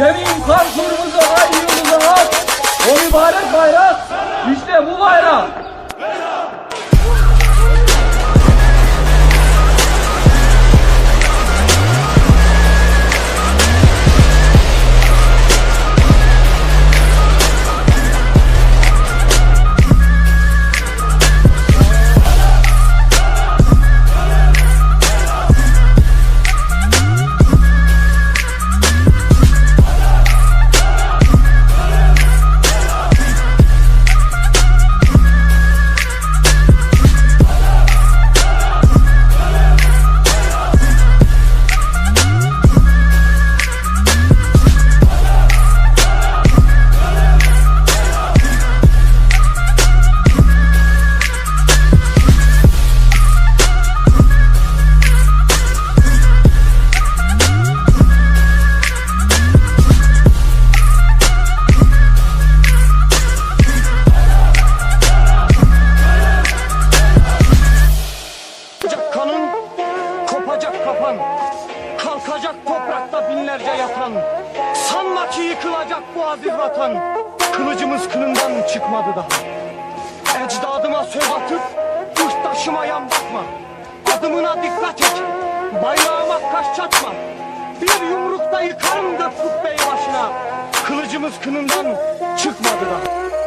Senin kan kırmızı ay yıldızı ak. O mübarek bayrak. İşte bu bayrak. Kalkacak toprakta binlerce yatan. Sanma ki yıkılacak bu aziz vatan. Kılıcımız kınından çıkmadı daha. Ecdadıma söz atıp, kuş taşımayan bakma. Adımına dikkat et, bayrağıma kaş çatma. Bir yumrukta yıkarım da kubbeyi başına. Kılıcımız kınından çıkmadı daha.